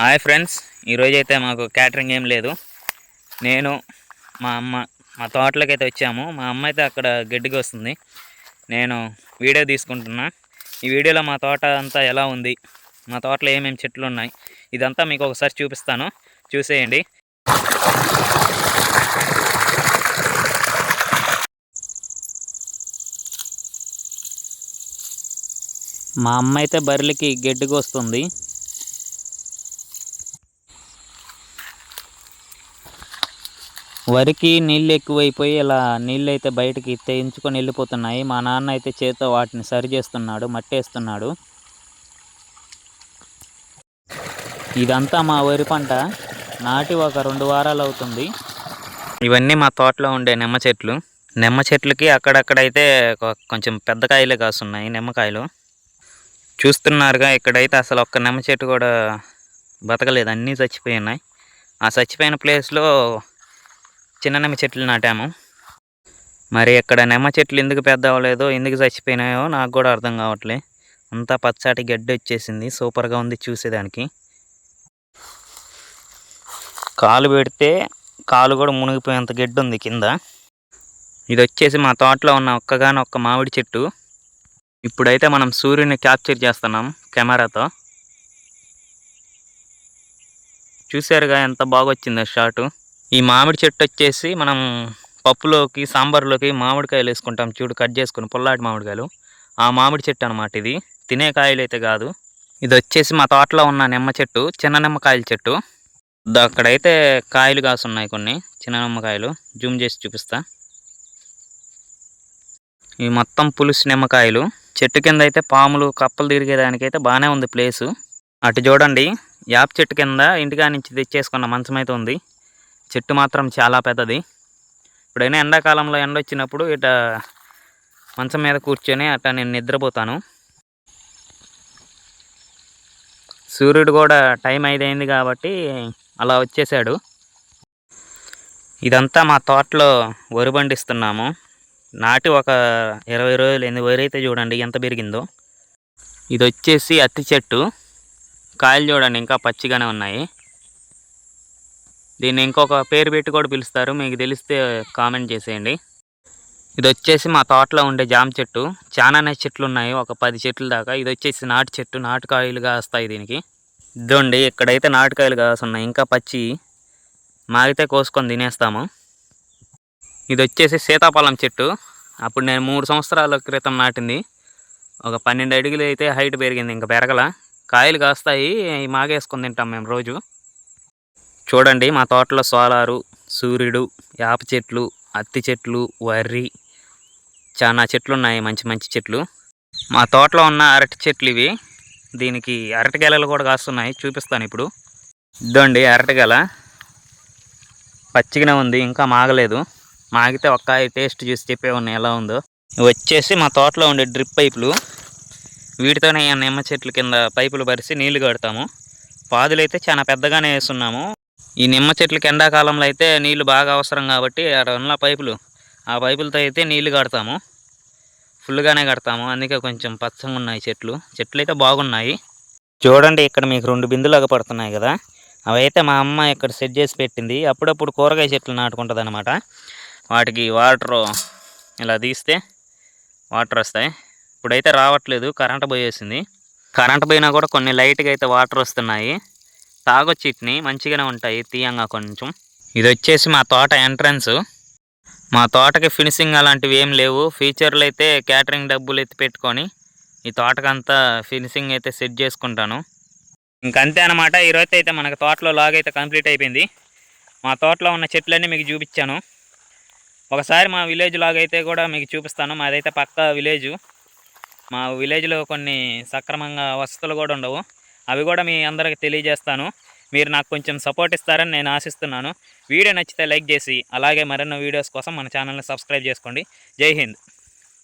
Hi friends ఈరోజు అయితే మాకు క్యాటరింగ్ ఏం లేదు. నేను మా అమ్మ మా తోటలోకి అయితే వచ్చాము. మా అమ్మ అయితే అక్కడ గడ్డికి వస్తుంది. నేను వీడియో తీసుకుంటున్నా. ఈ వీడియోలో మా తోట అంతా ఎలా ఉంది? మా తోటలో ఏమేమి చెట్లు ఉన్నాయి? ఇదంతా మీకు ఒకసారి చూపిస్తాను. చూసేయండి. మా అమ్మ అయితే బర్రెలకి గడ్డికి వస్తుంది. వరికి నీళ్ళు ఎక్కువైపోయి ఇలా నీళ్ళు అయితే బయటకి తెయించుకొని వెళ్ళిపోతున్నాయి. మా నాన్న అయితే చేతితో వాటిని సరి చేస్తున్నాడు మట్టేస్తున్నాడు. ఇదంతా మా వరి పంట. నాటి ఒక రెండు వారాలు అవుతుంది. ఇవన్నీ మా తోటలో ఉండే నిమ్మ చెట్లు. నిమ్మ చెట్లకి అక్కడక్కడైతే కొంచెం పెద్ద కాయలే కాస్తున్నాయి నిమ్మకాయలు. చూస్తున్నారుగా ఇక్కడైతే అసలు ఒక్క నిమ్మ చెట్టు కూడా బతకలేదు. అన్నీ చచ్చిపోయి ఉన్నాయి. ఆ చచ్చిపోయిన ప్లేస్లో చిన్న నిమ్మ చెట్లు నాటాము. మరి ఇక్కడ నిమ్మ చెట్లు ఎందుకు పెద్ద అవ్వలేదో ఎందుకు చచ్చిపోయినాయో నాకు కూడా అర్థం కావట్లే. అంతా పచ్చటి గడ్డి వచ్చేసింది. సూపర్గా ఉంది చూసేదానికి. కాలు పెడితే కాలు కూడా మునిగిపోయేంత గడ్డి ఉంది కింద. ఇది వచ్చేసి మా తోటలో ఉన్న ఒక్కగాని ఒక్క మామిడి చెట్టు. ఇప్పుడైతే మనం సూర్యుని క్యాప్చర్ చేస్తున్నాం కెమెరాతో. చూసారుగా ఎంత బాగా వచ్చిందో షాటు. ఈ మామిడి చెట్టు వచ్చేసి మనం పప్పులోకి సాంబార్లోకి మామిడికాయలు వేసుకుంటాం. చూడు కట్ చేసుకుని పుల్లాటి మామిడికాయలు. ఆ మామిడి చెట్టు అనమాట ఇది. తినే కాయలు అయితే కాదు. ఇది వచ్చేసి మా తోటలో ఉన్న నిమ్మ చెట్టు చిన్న నిమ్మకాయల చెట్టు. అక్కడైతే కాయలు కాసున్నాయి కొన్ని చిన్న నిమ్మకాయలు. జూమ్ చేసి చూపిస్తా. ఇవి మొత్తం పులుసు నిమ్మకాయలు. చెట్టు కింద అయితే పాములు కప్పలు తిరిగేదానికైతే బాగానే ఉంది ప్లేసు. అటు చూడండి యాప్ చెట్టు కింద ఇంటికా నుంచి తెచ్చేసుకున్న మంచం అయితే ఉంది. చెట్టు మాత్రం చాలా పెద్దది. ఇప్పుడైనా ఎండాకాలంలో ఎండ వచ్చినప్పుడు ఇట మంచం మీద కూర్చొని అట్లా నేను నిద్రపోతాను. సూర్యుడు కూడా టైం ఐదైంది కాబట్టి అలా వచ్చేసాడు. ఇదంతా మా తోటలో వరి పండిస్తున్నాము. నాటి ఒక ఇరవై రోజులు ఎన్ని వరి అయితే చూడండి ఎంత పెరిగిందో. ఇది వచ్చేసి అత్తి చెట్టు. కాయలు చూడండి ఇంకా పచ్చిగానే ఉన్నాయి. దీన్ని ఇంకొక పేరు పెట్టి కూడా పిలుస్తారు. మీకు తెలిస్తే కామెంట్ చేసేయండి. ఇది వచ్చేసి మా తోటలో ఉండే జామ చెట్టు. చాలానే చెట్లు ఉన్నాయి ఒక పది చెట్లు దాకా. ఇది వచ్చేసి నాటు చెట్టు. నాటుకాయలు కాస్తాయి దీనికి. ఇదండి ఇక్కడైతే నాటుకాయలు కాస్తున్నాయి. ఇంకా పచ్చి మాగితే కోసుకొని తినేస్తాము. ఇది వచ్చేసి సీతాఫలం చెట్టు. అప్పుడు నేను మూడు సంవత్సరాల క్రితం నాటింది. ఒక పన్నెండు అడుగులు అయితే హైట్ పెరిగింది. ఇంకా పెరగల. కాయలు కాస్తాయి. మాగేసుకొని తింటాం మేము రోజు. చూడండి మా తోటలో సోలారు సూర్యుడు యాప చెట్లు అత్తి చెట్లు వరి చాలా చెట్లు ఉన్నాయి మంచి మంచి చెట్లు. మా తోటలో ఉన్న అరటి చెట్లు ఇవి. దీనికి అరటి గెలలు కూడా కాస్తున్నాయి చూపిస్తాను ఇప్పుడు. ఇద్దండి అరటిగెల పచ్చిగానే ఉంది ఇంకా మాగలేదు. మాగితే ఒక్క టేస్ట్ చూసి చెప్పే ఉన్నాయి ఎలా ఉందో. వచ్చేసి మా తోటలో ఉండే డ్రిప్ పైపులు. వీటితోనే నిమ్మ చెట్ల కింద పైపులు పరిచి నీళ్ళు కడతాము. పాదులు అయితే చాలా పెద్దగానే వేస్తున్నాము. ఈ నిమ్మ చెట్లకి ఎండాకాలంలో అయితే నీళ్ళు బాగా అవసరం కాబట్టి అక్కడ ఉన్న పైపులు ఆ పైపులతో అయితే నీళ్ళు కడతాము. ఫుల్గానే కడతాము. అందుకే కొంచెం పచ్చగా ఉన్నాయి చెట్లు. చెట్లు అయితే బాగున్నాయి. చూడండి ఇక్కడ మీకు రెండు బిందులు పడుతున్నాయి కదా. అవి అయితే మా అమ్మ ఇక్కడ సెట్ చేసి పెట్టింది. అప్పుడప్పుడు కూరగాయ చెట్లు నాటుకుంటుంది అనమాట వాటికి వాటర్ ఇలా తీస్తే వాటర్ వస్తాయి. ఇప్పుడైతే రావట్లేదు. కరెంట్ పోయేసింది. కరెంట్ పోయినా కూడా కొన్ని లైట్గా అయితే వాటర్ వస్తున్నాయి. తాగొచ్చు వీటిని మంచిగానే ఉంటాయి తీయంగా కొంచెం. ఇది వచ్చేసి మా తోట ఎంట్రన్స్. మా తోటకి ఫినిషింగ్ అలాంటివి ఏం లేవు. ఫీచర్లు అయితే క్యాటరింగ్ డబ్బులు ఎత్తి పెట్టుకొని ఈ తోటకంతా ఫినిషింగ్ అయితే సెట్ చేసుకుంటాను. ఇంకంతే అనమాట ఈరోజు అయితే మనకు తోటలో లాగ్ అయితే కంప్లీట్ అయిపోయింది. మా తోటలో ఉన్న చెట్లన్నీ మీకు చూపించాను. ఒకసారి మా విలేజ్ లాగ్ అయితే కూడా మీకు చూపిస్తాను. మాదైతే పక్క విలేజ్. మా విలేజ్లో కొన్ని సక్రమంగా వసతులు కూడా ఉండవు. అవి కూడా మీ అందరికి తెలియజేస్తాను. మీరు నాకు కొంచెం సపోర్ట్ ఇస్తారని నేను ఆశిస్తున్నాను. వీడియో నచ్చితే లైక్ చేసి అలాగే మరెన్నో వీడియోస్ కోసం మన ఛానల్ని సబ్స్క్రైబ్ చేసుకోండి. జై హింద్.